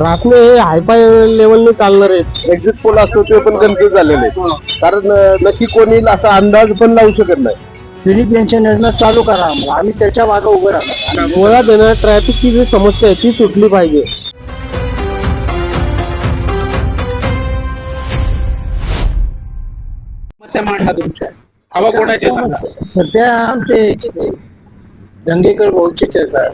रासने हे हायफाय लेवलने चालणार आहेत. एक्झिट पोल असतो ते पण कन्फ्युज झालेले आहेत. कारण अं, नक्की कोणी असा अंदाज पण लावू शकत नाही. जुनी पेन्शन योजना चालू करा आम्हाला. आम्ही त्याच्यामागे उभं राहणार. मुळात आहे ना ट्रॅफिकची जी समस्या आहे ती सुटली पाहिजे. समस्या मांडा तुमच्या. हवा कोणाची आहे? सांगा. सध्या आमचे दंगेकर भाऊचेच आहे साहेब.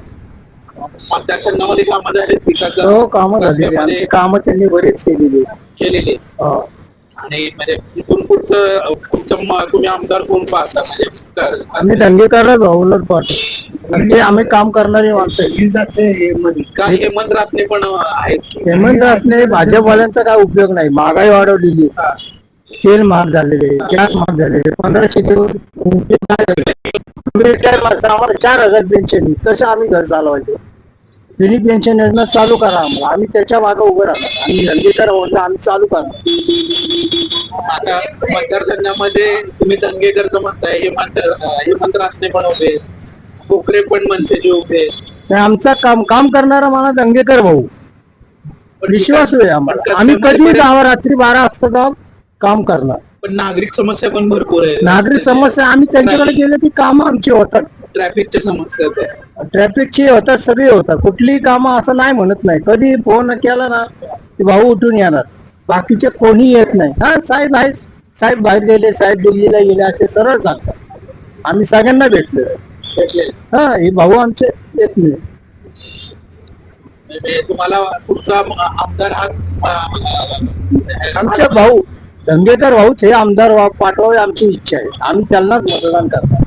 संघामध्ये कामं झाली पिकाचं हो कामं झालेली आमची कामं त्यांनी बरेच केलेली आहेत. केलेले हो. आणि म्हणजे इथून पुढचं पुढचं म- तुम्ही आमदार कोण पाहता? म्हणजे आम्ही दंगेकरला भाऊलाच पाहतो. म्हणजे आम्ही काम करणारी माणसं आहे. का हेमंत रासने पण आहेत? हेमंत असणे भाजपवाल्यांचा काय उपयोग नाही. महागाई वाढवलेली तेल महाग झालेले गॅस महाग झालेले. पंधराशे माणसं आम्हाला चार हजार पेन्शन तसं आम्ही घर चालवायचो. जुनी पेन्शन योजना चालू करा आम्हाला. आम्ही त्याच्यामागे उभं राहणार. दंगेकर म्हणलं आम्ही चालू करणार. आता मतदारसंघामध्ये तुम्ही दंगेकरचं म्हणताय हेमंत हेमंत रासने पण होते कोकरे पण मनसेचे होते आमचा काम काम करणारा मला दंगेकर भाऊ. विश्वास आहे आम्हाला. आम्ही कधी जावं रात्री बारा वाजता जाऊ काम करणार. पण नागरिक समस्या पण भरपूर आहे. नागरिक समस्या आम्ही त्यांच्याकडे गेले ती कामं आमची होतात. ट्रॅफिकच्या समस्या आहेत ट्रॅफिकची होतात सगळी होतात कुठलीही कामं असं नाही म्हणत नाही. कधी फोन केला ना की भाऊ उठून येणार. बाकीचे कोणी येत नाही. हा साहेब आहेत. साहेब बाहेर गेले साहेब दिल्लीला गेले असे सरळ सांगतात. आम्ही सगळ्यांना भेटलो. भेटले. हा हे भाऊ आमचे येत नाही. म्हणजे तुम्हाला आमदार हा आमचे भाऊ दंगेकर भाऊच हे आमदार वा- पाठवावे आमची इच्छा आहे. आम्ही त्यांनाच मतदान करणार.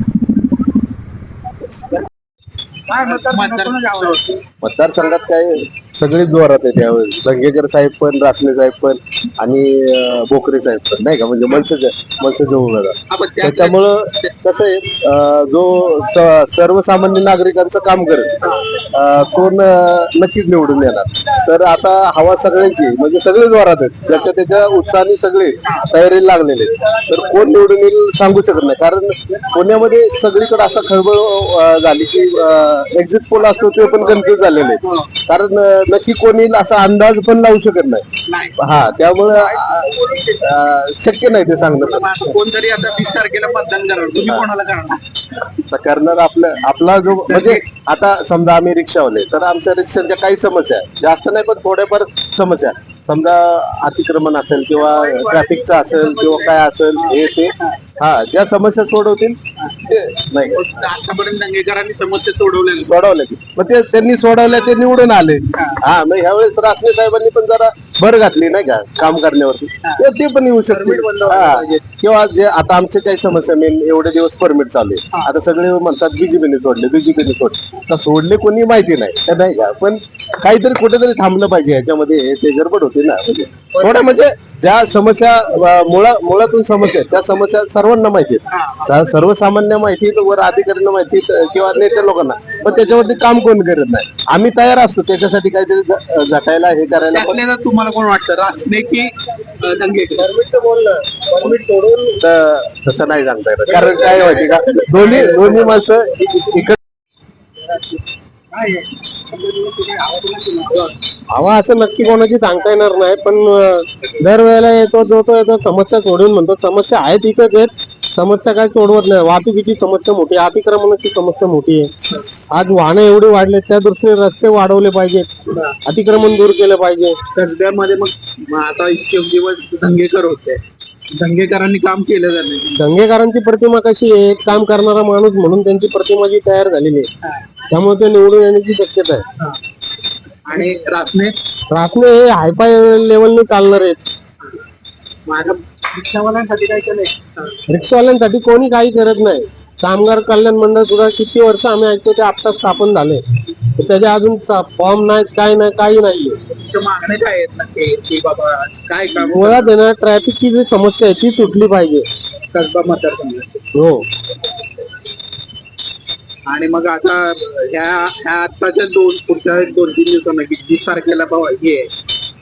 मतदारसंघात काय सगळे जोरात आहे त्यावेळेस दंगेकर साहेब पण रासने साहेब पण आणि अं, बोकरे साहेब पण नाही का म्हणजे मनसेचे मनसेचे उमेदवार त्याच्यामुळं कसं आहे अं, जो स- सर्वसामान्य नागरिकांचं काम करेल अं, न- नक्कीच निवडून येणार तर आता हवा सगळ्यांची आहे. म्हणजे सगळे जोरात आहेत ज्याच्या त्याच्या उत्साहाने सगळे तयारीला लागलेले आहेत. तर कोण निवडून येईल सांगू शकत नाही कारण पुण्यामध्ये सगळीकडे असा खळबळ अं, झाली की एक्झिट पोल असतो ते पण कन्फ्युज झालेले आहेत. कारण अं, नक्की कोण असा अंदाज पण लावू शकत नाही. हा त्यामुळं शक्य नाही ते सांगणं. कोणतरी आता वीस तारखेला मतदान करणार. तुम्ही कोणाला करणार? करणार आपलं आपला जो म्हणजे आता समजा आम्ही रिक्षावाले तर आमच्या रिक्षाच्या काही समस्या आहेत. जास्त नाही पण थोड्याफार समस्या. समजा अतिक्रमण असेल किंवा ट्रॅफिकचं असेल किंवा काय असेल हे ते. हा ज्या समस्या सोडवतील ते नाही. आतापर्यंत समस्या सोडवल्या सोडवले की. मग ते त्यांनी सोडवल्या ते निवडून आले. हा मग ह्यावेळेस रासने साहेबांनी पण जरा भर घातली नाही का काम करण्यावरती? ते- ते पण येऊ शकतील हा. किंवा जे आता आमचे काही समस्या मेन एवढे दिवस परमिट चालू आहे. आता सगळे म्हणतात बीजेपीने सोडले बीजेपीने सोडले तर सोडले कोणी माहिती नाही. नाही का? पण काहीतरी कुठेतरी थांबलं पाहिजे ह्याच्यामध्ये. हे ते गडबड होते ना. म्हणजे थोड्या म्हणजे ज्या समस्या मुळा मुळातून समस्या आहेत, त्या समस्या सर्वांना माहिती आहेत. सर्वसामान्य माहिती वर अधिकाऱ्यांना माहिती किंवा नेत्या लोकांना. पण त्याच्यावरती काम कोण करत नाही? आम्ही तयार असतो त्याच्यासाठी काहीतरी झटायला हे करायला. तुम्हाला कोण वाटतं? रासने की तसं नाही सांगता येत. कारण काय माहिती का? दोन्ही दोन्ही माणसं इकडे हवा असं नक्की कोणाची सांगता येणार नाही पण दरवेळेला येतो जो तो येतो समस्या सोडून म्हणतो. समस्या आहेत इथंच आहेत. समस्या काय सोडवत नाही. वाहतुकीची समस्या मोठी आहे. अतिक्रमणाची समस्या मोठी आहे. आज वाहनं एवढी वाढले त्या दृष्टीने रस्ते वाढवले पाहिजेत. अतिक्रमण दूर केलं पाहिजे. कसब्यामध्ये मग आता इतके दिवस दंगेकर होते. दंगेकरांनी काम केलं नाही दंगेकरांची प्रतिमा कशी आहे? एक काम करणारा माणूस म्हणून त्यांची प्रतिमा जी तयार झालेली आहे. त्यामुळे ते निवडून येण्याची शक्यता आहे. आणि रासने? रासने हे हायफाय लेवलने चालणार आहेत. माझ्या रिक्षावाल्यांसाठी काय केलंय? रिक्षावाल्यांसाठी कोणी काही करत नाही. कामगार कल्याण मंडळ सुद्धा किती वर्ष आम्ही ऐकतो ते आता स्थापन झाले. त्याच्या अजून फॉर्म नाहीत काय नाही काही नाहीये. तुमच्या मागण्या काय आहेत नक्की की बाबा काय काम मुळात आहे ना ट्रॅफिकची जी समस्या आहे ती सुटली पाहिजे. कसबा मतदारसंघात हो. आणि मग आता ह्या ह्या आत्ताच्या दोन पुढच्या दोन तीन दिवसांना की वीस तारखेला भाऊ हे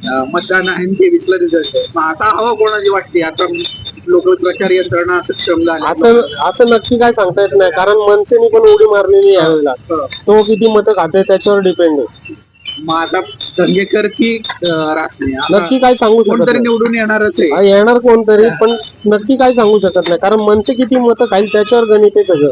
अं, मतदान आहे तेवीस ला रिझल्ट आहे. मग आता हवा कोणाची वाटते? आता लोक प्रचार यंत्रणा सक्षम असं असं नक्की काय सांगता येत नाही. कारण मनसेने पण उडी मारलेली आहे यावेळेला. तो किती मतं खाते त्याच्यावर डिपेंड आहे. आता दंगेकर की रासने. नक्की काय सांगू शकत कोणतरी नाही. निवडून येणारच आहे. हा, येणार कोणतरी पण नक्की काय सांगू शकत नाही. कारण मनसे किती मतं खाईल त्याच्यावर गणित आहे सगळं.